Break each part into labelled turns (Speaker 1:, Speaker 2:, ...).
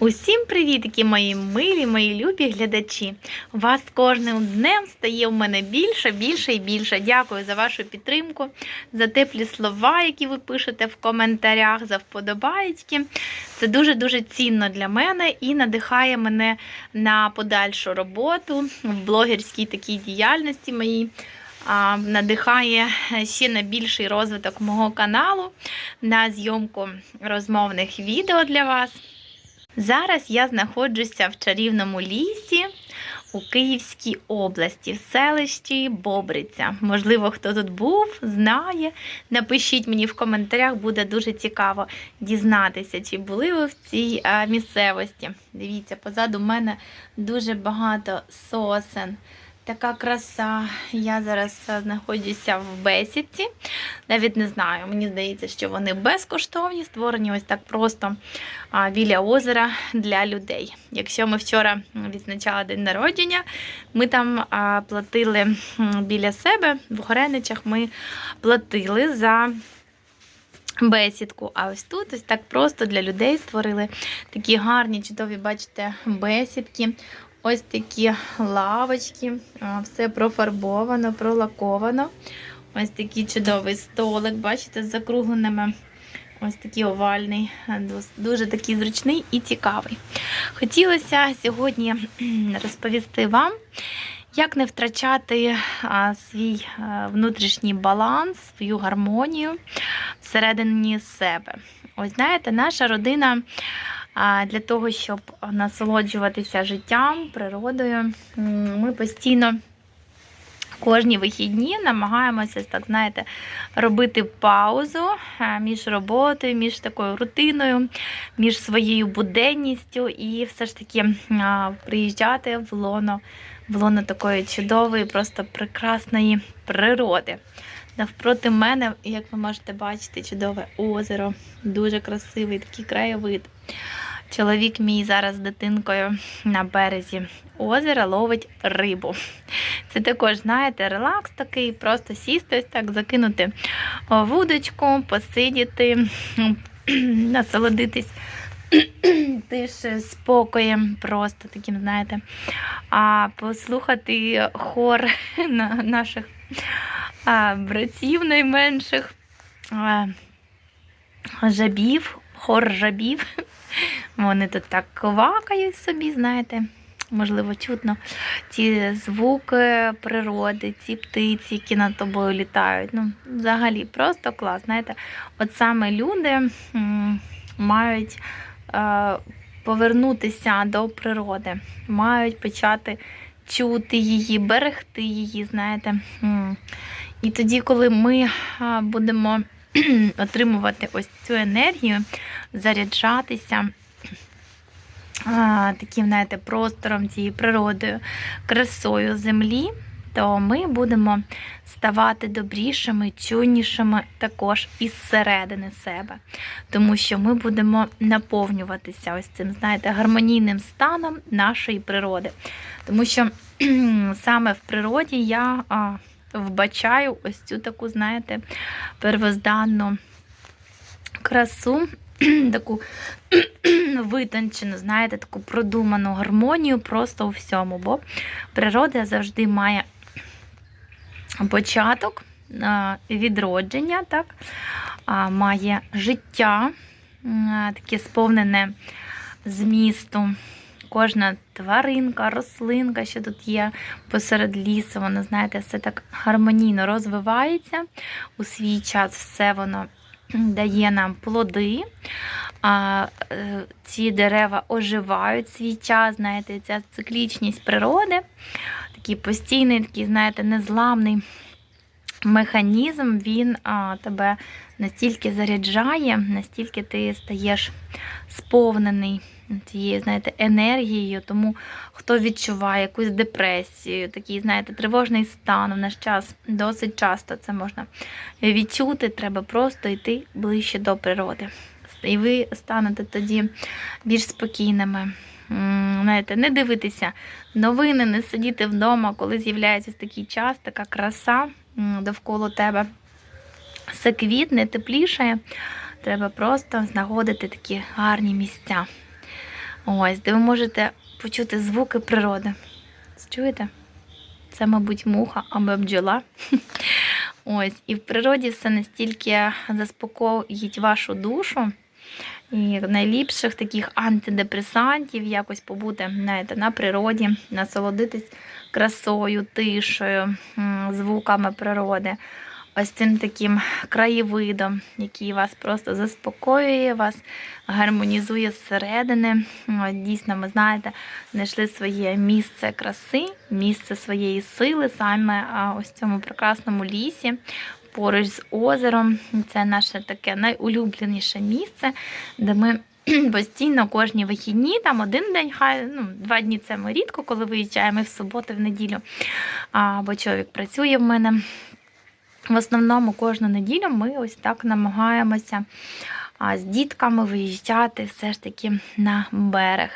Speaker 1: Усім привітки, мої милі, мої любі глядачі. Вас кожним днем стає в мене більше, більше і більше. Дякую за вашу підтримку, за теплі слова, які ви пишете в коментарях, за вподобайки. Це дуже-дуже цінно для мене і надихає мене на подальшу роботу в блогерській такій діяльності моїй. Надихає ще на більший розвиток мого каналу, на зйомку розмовних відео для вас. Зараз я знаходжуся в чарівному лісі у Київській області, в селищі Бобриця. Можливо, хто тут був, знає. Напишіть мені в коментарях, буде дуже цікаво дізнатися, чи були ви в цій а, місцевості. Дивіться, позаду мене дуже багато сосен. Така краса. Я зараз знаходжуся в бесідці. Навіть не знаю, мені здається, що вони безкоштовні, створені ось так просто біля озера для людей. Якщо ми вчора відзначали день народження, ми там платили біля себе, в Гореничах ми платили за. Бесідку, а ось тут ось так просто для людей створили такі гарні, чудові, бачите, бесідки. Ось такі лавочки, все профарбовано, пролаковано. Ось такий чудовий столик, бачите, з закругленими. Ось такий овальний, дуже такий зручний і цікавий. Хотілося сьогодні розповісти вам, як не втрачати свій внутрішній баланс, свою гармонію всередині себе. Ось знаєте, наша родина для того, щоб насолоджуватися життям, природою, ми постійно. Кожні вихідні намагаємося, так знаєте, робити паузу е, між роботою, між такою рутиною, між своєю буденністю і все ж таки приїжджати в лоно, в лоно такої чудової, просто прекрасної природи. Навпроти мене, як ви можете бачити, чудове озеро, дуже красивий такий краєвид. Чоловік мій зараз з дитинкою на березі озера ловить рибу. Це також, знаєте, релакс такий, просто сісти, так, закинути вудочку, посидіти, насолодитись тише, спокоєм, просто таким, знаєте, а послухати хор на наших братів найменших, жабів, хор жабів. Вони тут так квакають собі, знаєте, можливо, чутно ці звуки природи, ці птиці, які над тобою літають. Ну, взагалі, просто клас. Знаєте, от саме люди мають е, повернутися до природи, мають почати чути її, берегти її, знаєте. І тоді, коли ми будемо отримувати ось цю енергію, заряджатися таким, знаєте, простором, цією природою, красою землі, то ми будемо ставати добрішими, чуйнішими також із середини себе. Тому що ми будемо наповнюватися ось цим, знаєте, гармонійним станом нашої природи. Тому що саме в природі я вбачаю ось цю таку, знаєте, первозданну красу, таку витончену, знаєте, таку продуману гармонію просто у всьому. Бо природа завжди має початок, відродження, так? має життя, таке сповнене змісту. Кожна тваринка, рослинка, що тут є посеред лісу, воно, знаєте, все так гармонійно розвивається. У свій час все воно дає нам плоди. А е, ці дерева оживають свій час, знаєте, ця циклічність природи, такий постійний, такий, знаєте, незламний механізм, він а, тебе настільки заряджає, настільки ти стаєш сповнений цією, знаєте, енергією. Тому хто відчуває якусь депресію, такий, знаєте, тривожний стан в наш час досить часто це можна відчути. Треба просто йти ближче до природи. І ви станете тоді більш спокійними. Знаєте, не дивитися новини, не сидіти вдома, коли з'являється такий час, така краса довкола тебе. Все квітне, теплішає. Треба просто знаходити такі гарні місця. Ось, де ви можете почути звуки природи. Чуєте? Це, мабуть, муха або бджола. Ось, і в природі все настільки заспокоїть вашу душу. І найліпших таких антидепресантів, якось побути знаєте, на природі, насолодитись красою, тишею, звуками природи, ось цим таким краєвидом, який вас просто заспокоює, вас гармонізує зсередини. Дійсно, ми знаєте, знайшли своє місце краси, місце своєї сили саме ось в цьому прекрасному лісі. Поруч з озером. Це наше таке найулюбленіше місце, де ми постійно кожні вихідні, там один день, хай ну, два дні це ми рідко, коли виїжджаємо і в суботу, в неділю. А, бо чоловік працює в мене. В основному кожну неділю ми ось так намагаємося з дітками виїжджати все ж таки на берег.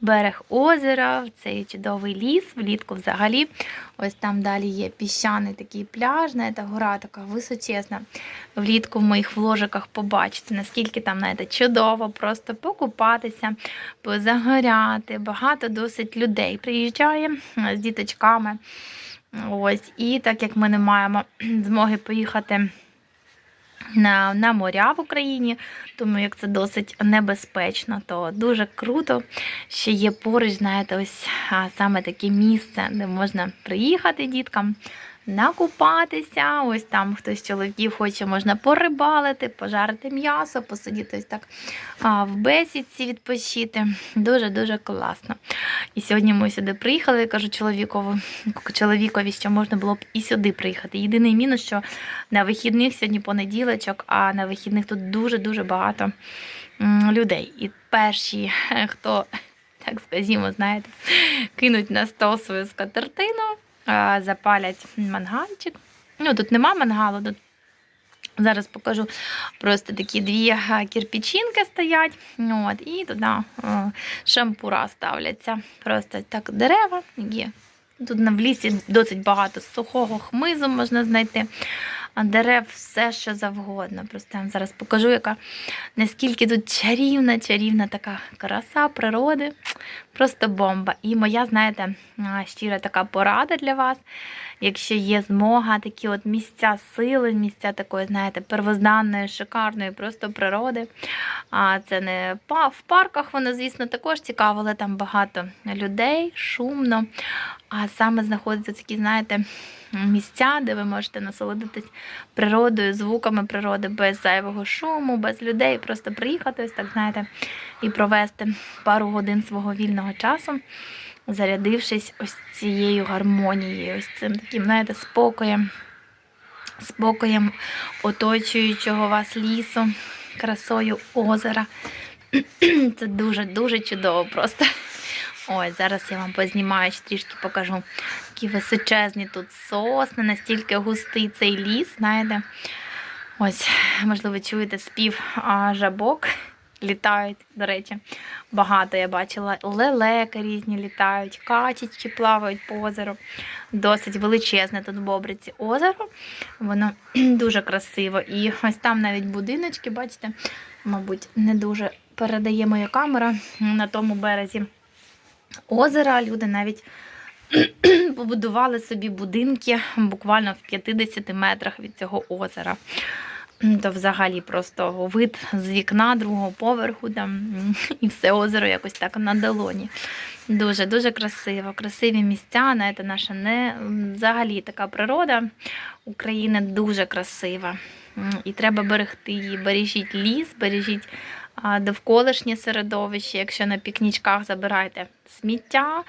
Speaker 1: Берег озера, цей чудовий ліс, влітку взагалі. Ось там далі є піщаний такий пляж, знаєте, гора така височезна. Влітку в моїх вложиках побачите, наскільки там знаєте, чудово, просто покупатися, позагоряти. Багато досить людей приїжджає з діточками. Ось, і так як ми не маємо змоги поїхати на, на моря в Україні, тому як це досить небезпечно, то дуже круто, що є поруч, знаєте, ось саме таке місце, де можна приїхати діткам. Накупатися, ось там хтось з чоловіків хоче, можна порибалити, пожарити м'ясо, посидіти ось так в бесідці відпочити. Дуже-дуже класно. І сьогодні ми сюди приїхали, я кажу чоловікову, чоловікові, що можна було б і сюди приїхати. Єдиний мінус, що на вихідних сьогодні понеділочок, а на вихідних тут дуже-дуже багато людей. І перші, хто, так скажімо, знаєте, кинуть на стол свою скатертину, запалять мангальчик. Ну, тут нема мангалу, тут Зараз покажу просто такі дві кірпічинки стоять. От, і туди шампура ставляться. Просто так дерева є. Тут в лісі досить багато сухого хмизу можна знайти. Дерев все, що завгодно. Просто я вам зараз покажу, яка наскільки тут чарівна, чарівна така краса природи. Просто бомба. І моя, знаєте, щира така порада для вас. Якщо є змога, такі от місця сили, місця такої, знаєте, первозданної, шикарної просто природи. А це не в парках, воно, звісно, також цікаво, але там багато людей, шумно. А саме знаходяться такі, знаєте, місця, де ви можете насолодитись природою, звуками природи без зайвого шуму, без людей. Просто приїхати, ось так, знаєте, і провести пару годин свого вільного часу, зарядившись ось цією гармонією, ось цим таким, знаєте, спокоєм, спокоєм оточуючого вас лісу, красою озера. Це дуже-дуже чудово просто. Ой, зараз я вам познімаю, трішки покажу. Такі височезні тут сосни, настільки густий цей ліс, знаєте. Ось, можливо, чуєте спів а, жабок. Літають, до речі, багато я бачила. Лелеки різні літають, качечки плавають по озеру. Досить величезне тут в Бобриці озеро. Воно дуже красиво. І ось там навіть будиночки, бачите, мабуть, не дуже передає моя камера на тому березі озера. Люди навіть побудували собі будинки буквально в 50 метрах від цього озера. То взагалі просто вид з вікна другого поверху там, і все озеро якось так на долоні. Дуже дуже красиво, красиві місця. Знаєте, наша не взагалі така природа України дуже красива. І треба берегти її. Бережіть ліс, бережіть довколишнє середовище. Якщо на пікнічках забирайте сміття,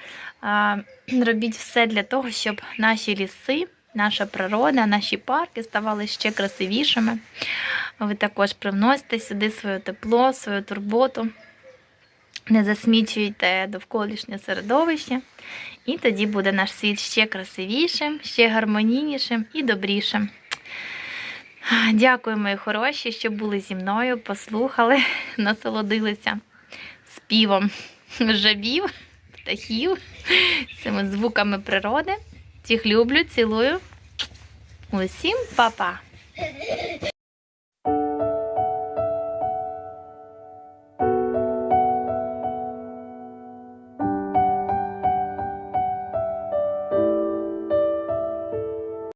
Speaker 1: робіть все для того, щоб наші ліси, наша природа, наші парки ставали ще красивішими. Ви також привносите сюди своє тепло, свою турботу. Не засмічуйте довколишнє середовище, і тоді буде наш світ ще красивішим, ще гармонійнішим і добрішим. Дякую, мої хороші, що були зі мною, послухали, насолодилися співом жабів, птахів, цими звуками природи. Всіх люблю, цілую. Усім па-па!